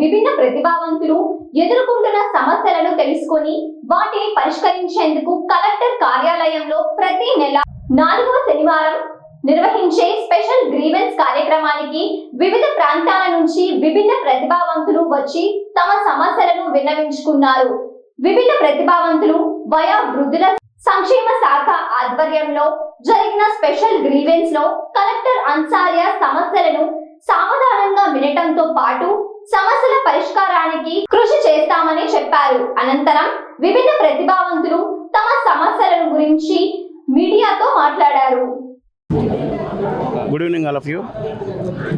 విభిన్న ప్రతిభావంతులు ఎదుర్కొంటున్న సమస్యలను తెలుసుకొని వాటిని పరిష్కరించేందుకు కలెక్టర్ కార్యాలయంలో ప్రతి నెల నాలుగవ శనివారం నిర్వహించే స్పెషల్ గ్రీవెన్స్ కార్యక్రమానికి వివిధ ప్రాంతాల నుంచి విభిన్న ప్రతిభావంతులు వచ్చి తమ సమస్యలను విన్నవించుకున్నారు. విభిన్న ప్రతిభావంతులు వయా వృద్ధుల సంక్షేమ శాఖ ఆధ్వర్యంలో జరిగిన స్పెషల్ గ్రీవెన్స్లో కలెక్టర్ అన్సారియా సమస్యలను సావధానంగా వినటంతో పాటు సమస్యల పరిష్కారానికి కృషి చేస్తామని చెప్పారు. అనంతరం వివిధ ప్రతిభావంతులు తమ సమస్యలను గురించి మీడియాతో మాట్లాడారు. Good evening all of you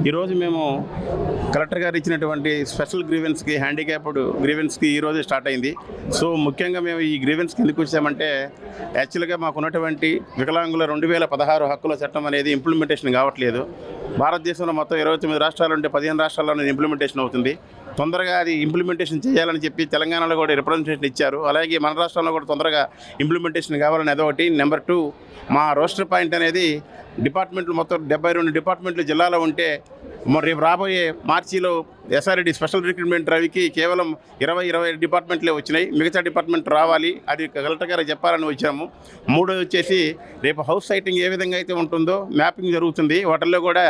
ఈరోజు మేము కలెక్టర్ గారు ఇచ్చినటువంటి స్పెషల్ గ్రీవెన్స్కి హ్యాండిక్యాప్డ్ గ్రీవెన్స్కి ఈరోజే స్టార్ట్ అయింది. సో ముఖ్యంగా మేము ఈ గ్రీవెన్స్కి ఎందుకు వచ్చామంటే యాక్చువల్గా మాకు ఉన్నటువంటి వికలాంగుల రెండు వేల పదహారు హక్కుల చట్టం అనేది ఇంప్లిమెంటేషన్ కావట్లేదు. భారతదేశంలో మొత్తం ఇరవై తొమ్మిది రాష్ట్రాలు ఉంటే పదిహేను రాష్ట్రాల్లో ఇంప్లిమెంటేషన్ అవుతుంది. తొందరగా అది ఇంప్లిమెంటేషన్ చేయాలని చెప్పి తెలంగాణలో కూడా రిప్రజెంటేషన్ ఇచ్చారు. అలాగే మన రాష్ట్రంలో కూడా తొందరగా ఇంప్లిమెంటేషన్ కావాలని అదొకటి. నెంబర్ టూ మా రోస్టర్ పాయింట్ అనేది డిపార్ట్మెంట్లు మొత్తం డెబ్బై రెండు డిపార్ట్మెంట్లు జిల్లాలో ఉంటే మరి రేపు రాబోయే మార్చిలో ఎస్ఆర్డి స్పెషల్ రిక్రూట్మెంట్ రవికి కేవలం ఇరవై ఇరవై డిపార్ట్మెంట్లే వచ్చినాయి. మిగతా డిపార్ట్మెంట్ రావాలి. అది కలెక్టర్ గారు చెప్పాలని వచ్చాము. మూడోది వచ్చేసి రేపు హౌస్ సైటింగ్ ఏ విధంగా అయితే ఉంటుందో మ్యాపింగ్ జరుగుతుంది. వాటిల్లో కూడా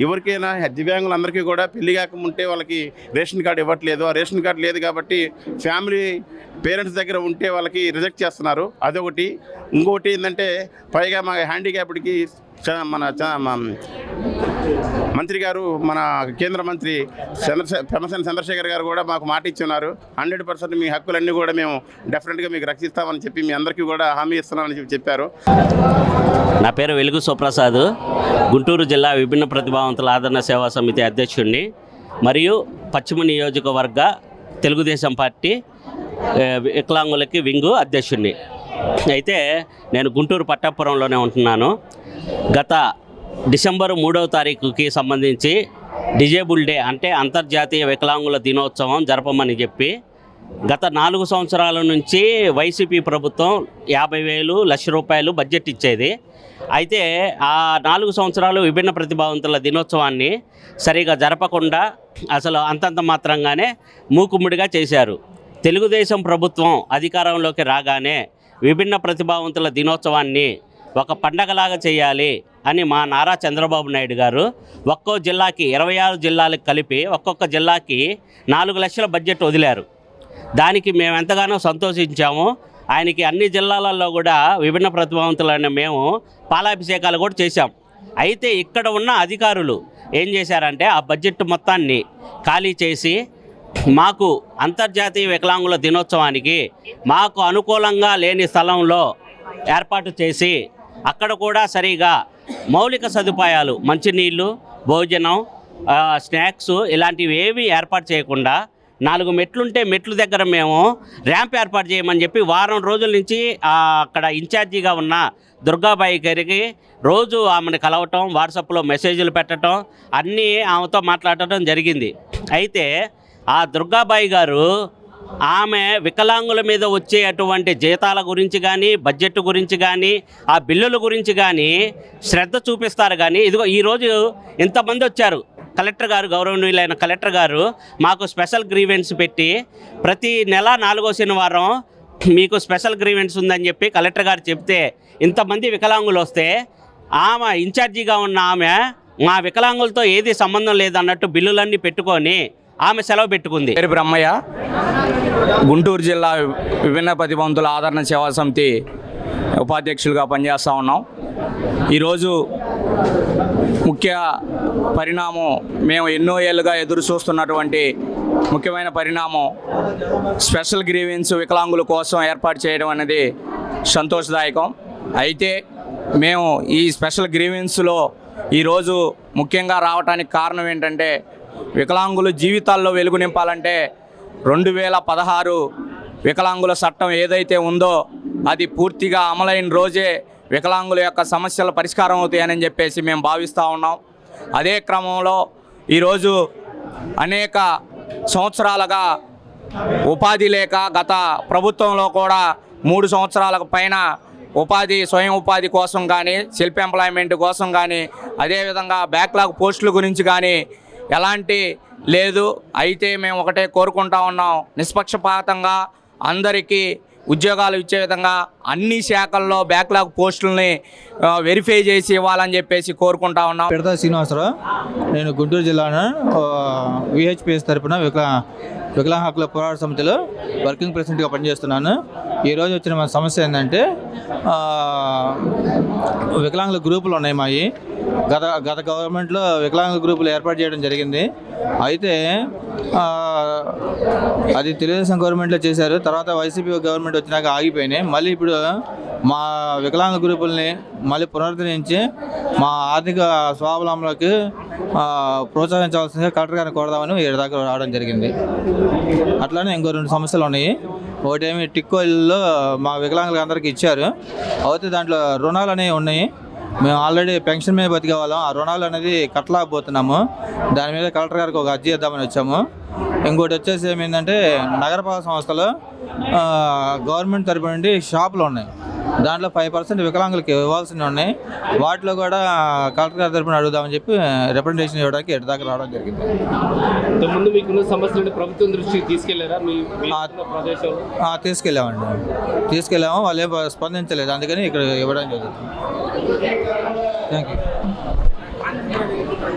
ఎవరికైనా దివ్యాంగులందరికీ కూడా పెళ్ళి కాకముంటే వాళ్ళకి రేషన్ కార్డు ఇవ్వట్లేదు. ఆ రేషన్ కార్డు లేదు కాబట్టి ఫ్యామిలీ పేరెంట్స్ దగ్గర ఉంటే వాళ్ళకి రిజెక్ట్ చేస్తున్నారు. అదొకటి. ఇంకొకటి ఏంటంటే పైగా మా హ్యాండిక్యాప్డ్కి మన మంత్రి గారు మన కేంద్ర మంత్రి చంద్రశే పెమసన్ చంద్రశేఖర్ గారు కూడా మాకు మాట ఇచ్చున్నారు. హండ్రెడ్ పర్సెంట్ మీ హక్కులన్నీ కూడా మేము డెఫినెట్గా మీకు రక్షిస్తామని చెప్పి మీ అందరికీ కూడా హామీ ఇస్తున్నామని చెప్పి చెప్పారు. నా పేరు వెలుగు సుప్రసాద్. గుంటూరు జిల్లా విభిన్న ప్రతిభావంతుల ఆదరణ సేవా సమితి అధ్యక్షుడిని. మరియు పశ్చిమ నియోజకవర్గ తెలుగుదేశం పార్టీ వికలాంగులకి వింగు అధ్యక్షుడిని. అయితే నేను గుంటూరు పట్టాపురంలోనే ఉంటున్నాను. గత డిసెంబర్ మూడవ తారీఖుకి సంబంధించి డిజేబుల్ డే అంటే అంతర్జాతీయ వికలాంగుల దినోత్సవం జరపమని చెప్పి గత నాలుగు సంవత్సరాల నుంచి వైసీపీ ప్రభుత్వం యాభై వేలు లక్ష రూపాయలు బడ్జెట్ ఇచ్చేది. అయితే ఆ నాలుగు సంవత్సరాలు విభిన్న ప్రతిభావంతుల దినోత్సవాన్ని సరిగా జరపకుండా అసలు అంతంత మాత్రంగానే మూకుమ్ముడిగా చేశారు. తెలుగుదేశం ప్రభుత్వం అధికారంలోకి రాగానే విభిన్న ప్రతిభావంతుల దినోత్సవాన్ని ఒక పండగలాగా చేయాలి అని మా నారా చంద్రబాబు నాయుడు గారు ఒక్కో జిల్లాకి ఇరవై ఆరు జిల్లాలకు కలిపి ఒక్కొక్క జిల్లాకి నాలుగు లక్షల బడ్జెట్ వదిలారు. దానికి మేము ఎంతగానో సంతోషించాము. ఆయనకి అన్ని జిల్లాలలో కూడా విభిన్న ప్రతిభావంతులైన మేము పాలాభిషేకాలు కూడా చేశాం. అయితే ఇక్కడ ఉన్న అధికారులు ఏం చేశారంటే ఆ బడ్జెట్ మొత్తాన్ని ఖాళీ చేసి మాకు అంతర్జాతీయ వికలాంగుల దినోత్సవానికి మాకు అనుకూలంగా లేని స్థలంలో ఏర్పాటు చేసి అక్కడ కూడా సరిగా మౌలిక సదుపాయాలు మంచినీళ్ళు భోజనం స్నాక్స్ ఇలాంటివి ఏవి ఏర్పాటు చేయకుండా నాలుగు మెట్లుంటే మెట్లు దగ్గర మేము ర్యాంప్ ఏర్పాటు చేయమని చెప్పి వారం రోజుల నుంచి అక్కడ ఇన్ఛార్జిగా ఉన్న దుర్గాబాయి గారికి రోజు ఆమెను కలవటం వాట్సాప్లో మెసేజ్లు పెట్టడం అన్నీ ఆమెతో మాట్లాడటం జరిగింది. అయితే ఆ దుర్గాబాయి గారు ఆమె వికలాంగుల మీద వచ్చే అటువంటి జీతాల గురించి కానీ బడ్జెట్ గురించి కానీ ఆ బిల్లుల గురించి కానీ శ్రద్ధ చూపిస్తారు కానీ ఇదిగో ఈరోజు ఇంతమంది వచ్చారు. కలెక్టర్ గారు గౌరవనీయులైన కలెక్టర్ గారు మాకు స్పెషల్ గ్రీవెన్స్ పెట్టి ప్రతి నెల నాలుగో శనివారం మీకు స్పెషల్ గ్రీవెన్స్ ఉందని చెప్పి కలెక్టర్ గారు చెప్తే ఇంతమంది వికలాంగులు వస్తే ఆమె ఇన్ఛార్జిగా ఉన్న ఆమె మా వికలాంగులతో ఏది సంబంధం లేదన్నట్టు బిల్లులన్నీ పెట్టుకొని ఆమె సెలవు పెట్టుకుంది. పేరు బ్రహ్మయ్య. గుంటూరు జిల్లా విభిన్న ప్రతిభంతుల ఆదరణ సేవా సమితి ఉపాధ్యక్షులుగా పనిచేస్తూ ఉన్నాం. ఈరోజు ముఖ్య పరిణామం మేము ఎన్నో ఏళ్ళుగా ఎదురు చూస్తున్నటువంటి ముఖ్యమైన పరిణామం స్పెషల్ గ్రీవెన్స్ వికలాంగుల కోసం ఏర్పాటు చేయడం అనేది సంతోషదాయకం. అయితే మేము ఈ స్పెషల్ గ్రీవెన్స్లో ఈరోజు ముఖ్యంగా రావడానికి కారణం ఏంటంటే వికలాంగుల జీవితాల్లో వెలుగు నింపాలంటే రెండు వేల పదహారు వికలాంగుల చట్టం ఏదైతే ఉందో అది పూర్తిగా అమలైన రోజే వికలాంగుల యొక్క సమస్యలు పరిష్కారం అవుతాయని చెప్పేసి మేము భావిస్తూ ఉన్నాం. అదే క్రమంలో ఈరోజు అనేక సంవత్సరాలుగా ఉపాధి లేక గత ప్రభుత్వంలో కూడా మూడు సంవత్సరాలకు పైన ఉపాధి స్వయం ఉపాధి కోసం కానీ సెల్ఫ్ ఎంప్లాయ్మెంట్ కోసం కానీ అదేవిధంగా బ్యాక్లాగ్ పోస్టుల గురించి కానీ ఎలాంటి లేదు అయితే మేము ఒకటే కోరుకుంటా ఉన్నాం. నిష్పక్షపాతంగా అందరికీ ఉద్యోగాలు ఇచ్చే విధంగా అన్ని శాఖల్లో బ్యాక్లాగ్ పోస్టుల్ని వెరిఫై చేసి ఇవ్వాలని చెప్పేసి కోరుకుంటా ఉన్నాం. పెడతా శ్రీనివాసరావు నేను గుంటూరు జిల్లాలో విహెచ్పిఎస్ తరఫున వికలా వికలాంగ హక్కుల పోరాట సమితిలో వర్కింగ్ ప్రెసిడెంట్గా పనిచేస్తున్నాను. ఈరోజు వచ్చిన మన సమస్య ఏంటంటే వికలాంగుల గ్రూపులు ఉన్నాయి మావి గత గత గవర్నమెంట్లో వికలాంగుల గ్రూపులు ఏర్పాటు చేయడం జరిగింది. అయితే అది తెలుగుదేశం గవర్నమెంట్లో చేశారు. తర్వాత వైసీపీ గవర్నమెంట్ వచ్చినాక ఆగిపోయినాయి. మళ్ళీ ఇప్పుడు మా వికలాంగ గ్రూపుల్ని మళ్ళీ పునరుద్ధరించి మా ఆర్థిక స్వావలంబనకి ప్రోత్సహించవలసిందిగా కలెక్టర్ గారిని కోరదామని దాకా రావడం జరిగింది. అట్లానే ఇంకో రెండు సమస్యలు ఉన్నాయి. ఒకటేమి టిక్కోయిల్లో మా వికలాంగులకు అందరికీ ఇచ్చారు. అయితే దాంట్లో రుణాలు అనేవి ఉన్నాయి. మేము ఆల్రెడీ పెన్షన్ మీద బతికేవాళ్ళం. ఆ రుణాలు అనేది కట్టలేకపోతున్నాము. దాని మీద కలెక్టర్ గారికి ఒక అర్జీ ఇద్దామని వచ్చాము. ఇంకోటి వచ్చేసి ఏమైందంటే నగరపాలక సంస్థలో గవర్నమెంట్ తరపు నుండి షాపులు ఉన్నాయి. దాంట్లో ఫైవ్ పర్సెంట్ వికలాంగులకి ఇవ్వాల్సినవి ఉన్నాయి. వాటిలో కూడా కలెక్టర్ గారి తరపున అడుగుదామని చెప్పి రిప్రజెంటేషన్ ఇవ్వడానికి ఎటు దాకా రావడం జరిగింది. ముందు మీకున్న సమస్యలను ప్రభుత్వం దృష్టికి తీసుకెళ్ళారా? మీ తీసుకెళ్ళామండి. తీసుకెళ్ళాము వాళ్ళు స్పందించలేదు. అందుకని ఇక్కడ ఇవ్వడం జరుగుతుంది. Thank you